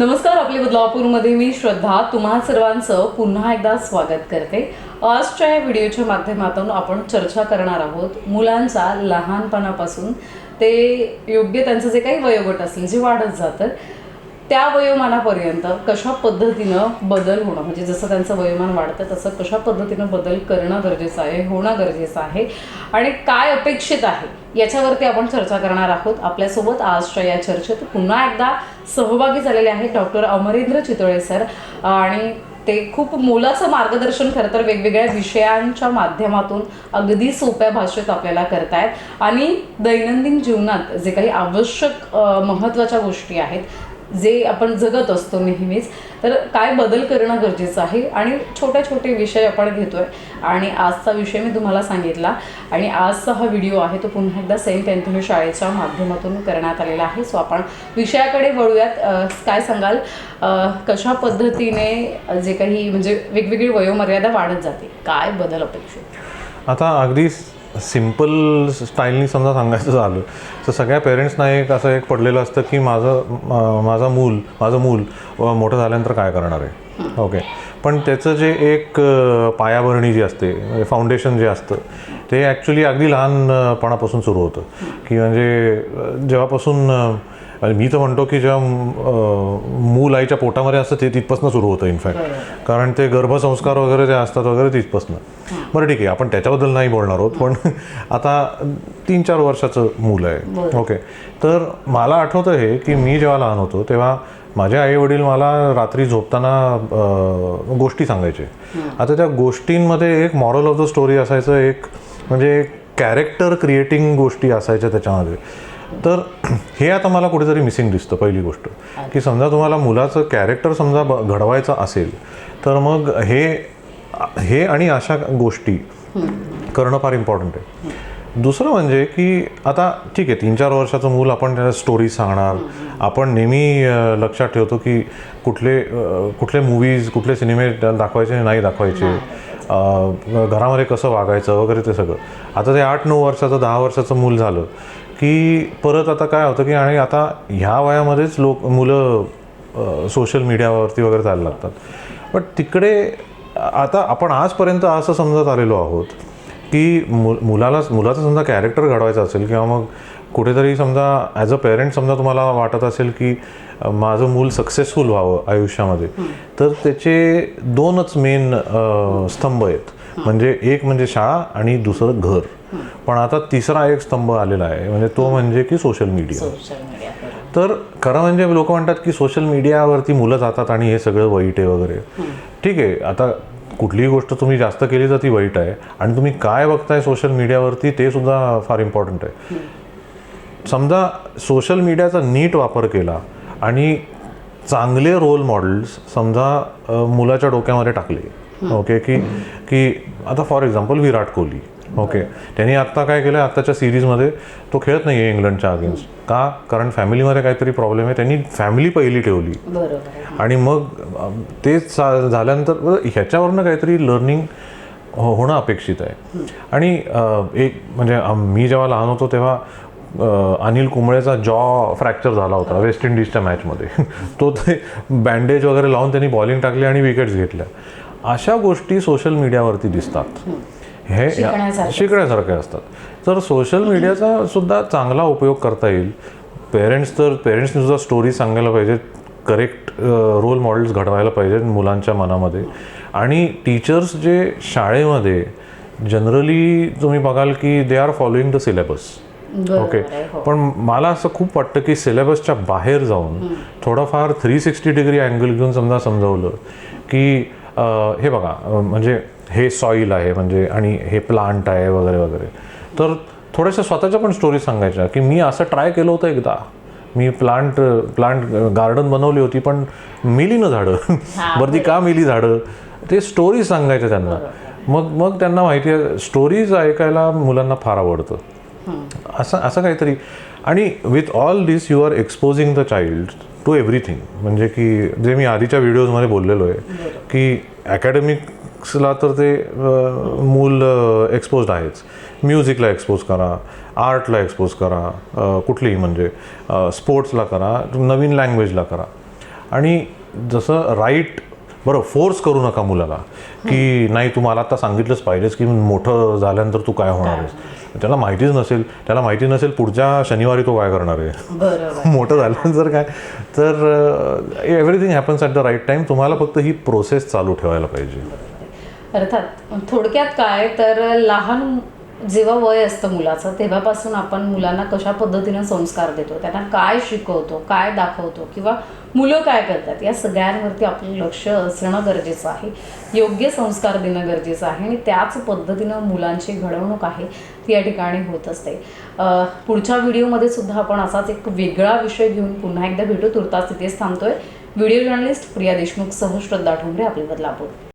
नमस्कार आपले बदलापूरमध्ये. मी श्रद्धा. तुम्हा सर्वांचं पुन्हा एकदा स्वागत करते. आजच्या या व्हिडिओच्या माध्यमातून आपण चर्चा करणार आहोत मुलांचा लहानपणापासून. ते योग्य त्यांचं जे काही वयोगट असेल जे वाढत जातं त्या वयोमानापर्यंत कशा पद्धतीनं बदल होणं म्हणजे जसं त्यांचं वयोमान वाढतं तसं कशा पद्धतीनं बदल करणं गरजेचं आहे होणं गरजेचं आहे आणि काय अपेक्षित आहे याच्यावरती आपण चर्चा करणार आहोत. आपल्यासोबत आजच्या या चर्चेत पुन्हा एकदा सहभागी झालेले आहेत डॉक्टर अमरेंद्र चितळे सर. आणि ते खूप मोलाचं मार्गदर्शन खरं तर वेगवेगळ्या विषयांच्या माध्यमातून अगदी सोप्या भाषेत आपल्याला करतायत. आणि दैनंदिन जीवनात जे काही आवश्यक महत्त्वाच्या गोष्टी आहेत जे आपण जगत असतो नेहमीच तर काय बदल करणं गरजेचं आहे? आणि छोटे छोटे विषय आपण घेतोय. आणि आजचा विषय मी तुम्हाला सांगितला. आणि आजचा हा व्हिडिओ आहे तो पुन्हा एकदा सेंट अँथनी शाळेच्या माध्यमातून करण्यात आलेला आहे. सो आपण विषयाकडे वळूयात. काय सांगाल? कशा पद्धतीने जे काही म्हणजे वेगवेगळी वयोमर्यादा वाढत जाते? काय बदल अपेक्षित? आता अगदी सिंपल स्टाईलनी समजा सांगायचं झालं तर सगळ्या पेरेंट्सना एक असं एक पडलेलं असतं की माझं माझं मूल माझं मूल मोठं झाल्यानंतर काय करणार आहे? ओके. पण त्याचं जे एक पायाभरणी जी असते फाउंडेशन जे असतं ते ॲक्च्युली अगदी लहानपणापासून सुरू होतं. की म्हणजे जेव्हापासून आणि मी तर म्हणतो की जेव्हा मूल आईच्या पोटामध्ये असतं ते तिथपासून सुरू होतं इनफॅक्ट कारण ते गर्भसंस्कार वगैरे जे असतात वगैरे तिथपासून. बरं ठीक आहे आपण त्याच्याबद्दल नाही बोलणार आहोत पण आता तीन चार वर्षाचं मूल आहे. ओके. तर मला आठवतं हे की मी जेव्हा लहान होतो तेव्हा माझे आई वडील मला रात्री झोपताना गोष्टी सांगायचे. आता त्या गोष्टींमध्ये एक मॉरल ऑफ द स्टोरी असायचं एक म्हणजे कॅरेक्टर क्रिएटिंग गोष्टी असायच्या त्याच्यामध्ये. तर हे आता मला कुठेतरी मिसिंग दिसतं पहिली गोष्ट. की समजा तुम्हाला मुलाचं कॅरेक्टर समजा ब- घडवायचं असेल तर मग हे हे आणि अशा गोष्टी करणं फार इम्पॉर्टंट आहे. दुसरं म्हणजे की आता ठीक आहे तीन चार वर्षाचं मूल आपण त्याला स्टोरी सांगणार. आपण नेहमी लक्षात ठेवतो की कुठले कुठले मूवीज कुठले सिनेमे दाखवायचे नाही दाखवायचे. घरामध्ये कसं वागायचं वगैरे ते सगळं. आता ते आठ नऊ वर्षाचं दहा वर्षाचं मूल झालं. की परत आता काय होतं की आणि आता ह्या वयामध्येच लोक मुलं सोशल मीडियावरती वगैरे जायला लागतात. पण तिकडे आता आपण आजपर्यंत असं समजत आलेलो आहोत की मु मुलाला मुलाचं समजा कॅरेक्टर घडवायचं असेल किंवा मग कुठेतरी समजा ॲज अ पेरेंट समजा तुम्हाला वाटत असेल की माझं मूल सक्सेसफुल व्हावं आयुष्यामध्ये तर त्याचे दोनच मेन स्तंभ आहेत. म्हणजे एक म्हणजे शाळा आणि दुसरं घर. पण आता तिसरा एक स्तंभ आलेला आहे म्हणजे तो म्हणजे की सोशल मीडिया तर खरं म्हणजे लोक म्हणतात की सोशल मीडियावरती मुलं जातात आणि हे सगळं वाईट आहे वगैरे. ठीक आहे आता कुठलीही गोष्ट तुम्ही जास्त केली तर ती वाईट आहे. आणि तुम्ही काय बघताय सोशल मीडियावरती ते सुद्धा फार इम्पॉर्टंट आहे. समजा सोशल मीडियाचा नीट वापर केला आणि चांगले रोल मॉडेल्स समजा मुलाच्या डोक्यामध्ये टाकले. ओके की की आता for example Virat Kohli. Okay. त्यांनी आत्ता काय केलं आत्ताच्या सिरीजमध्ये तो खेळत नाही आहे इंग्लंडच्या अगेन्स्ट. का? कारण फॅमिलीमध्ये काहीतरी प्रॉब्लेम आहे. त्यांनी फॅमिली पहिली ठेवली. आणि मग सा- झाल्यानंतर ह्याच्यावरनं काहीतरी लर्निंग हो- होणं अपेक्षित आहे. आणि एक म्हणजे मी जेव्हा लहान होतो तेव्हा अनिल कुंबळेचा जॉ फ्रॅक्चर झाला होता वेस्ट इंडिजच्या मॅचमध्ये तो ते बँडेज वगैरे लावून त्यांनी बॉलिंग टाकली आणि विकेट्स घेतल्या. अशा गोष्टी सोशल मीडियावरती दिसतात. हे. शिकण्यासारखे असतात. तर सोशल मीडियाचा सुद्धा चांगला उपयोग करता येईल. पेरेंट्स तर पेरेंट्सनी सुद्धा स्टोरी सांगायला पाहिजे. करेक्ट रोल मॉडेल्स घडवायला पाहिजेत मुलांच्या मनामध्ये. आणि टीचर्स जे शाळेमध्ये जनरली तुम्ही बघाल की they are following the syllabus okay. पण मला असं खूप वाटतं की सिलेबसच्या बाहेर जाऊन थोडंफार थ्री सिक्स्टी डिग्री अँगल घेऊन समजा समजावलं की हे बघा म्हणजे हे सॉईल आहे म्हणजे आणि हे प्लांट आहे वगैरे वगैरे. तर थोड्याशा स्वतःच्या पण स्टोरी सांगायच्या की मी असं ट्राय केलं होतं एकदा. मी प्लांट प्लांट गार्डन बनवली होती पण मिली ना झाडं बरं ती का मिली झाडं? ते स्टोरी सांगायच्या त्यांना. मग मग त्यांना माहिती आहे स्टोरीज ऐकायला मुलांना फार आवडतं. असं असं काहीतरी. आणि with all this you are exposing the child to everything म्हणजे की जे मी आधीच्या व्हिडिओजमध्ये बोललेलो आहे की अकॅडमिक्सला तर ते मूल एक्सपोज्ड आहेच. म्युझिकला एक्सपोज करा आर्टला एक्सपोज करा कुठलीही म्हणजे स्पोर्ट्सला करा नवीन लँग्वेजला करा. आणि जसं राईट बरं फोर्स करू नका मुलाला की नाही तू मला आता सांगितलंच पाहिजेच की मोठं झाल्यानंतर तू काय होणार आहेस. त्याला माहितीच नसेल त्याला माहिती नसेल पुढच्या शनिवारी तो काय करणार आहे. मोठं झाल्यानंतर काय? तर everything happens at the right time तुम्हाला फक्त ही प्रोसेस चालू ठेवायला पाहिजे. अर्थात थोडक्यात काय तर लहान जेव्हा वय असतं मुलाचं तेव्हापासून आपण मुलांना कशा पद्धतीनं संस्कार देतो त्यांना काय शिकवतो काय दाखवतो किंवा मुलं काय करतात या सगळ्यांवरती आपलं लक्ष असणं गरजेचं आहे. योग्य संस्कार देणं गरजेचं आहे आणि त्याच पद्धतीनं मुलांची घडवणूक आहे ती या ठिकाणी होत असते. पुढच्या व्हिडिओमध्ये सुद्धा आपण असाच एक वेगळा विषय घेऊन पुन्हा एकदा भेटू. तुर्तास तिथेच थांबतोय. व्हिडिओ जर्नलिस्ट प्रिया देशमुख सह श्रद्धा ठोंबरे आपल्याबद्दल बोलतो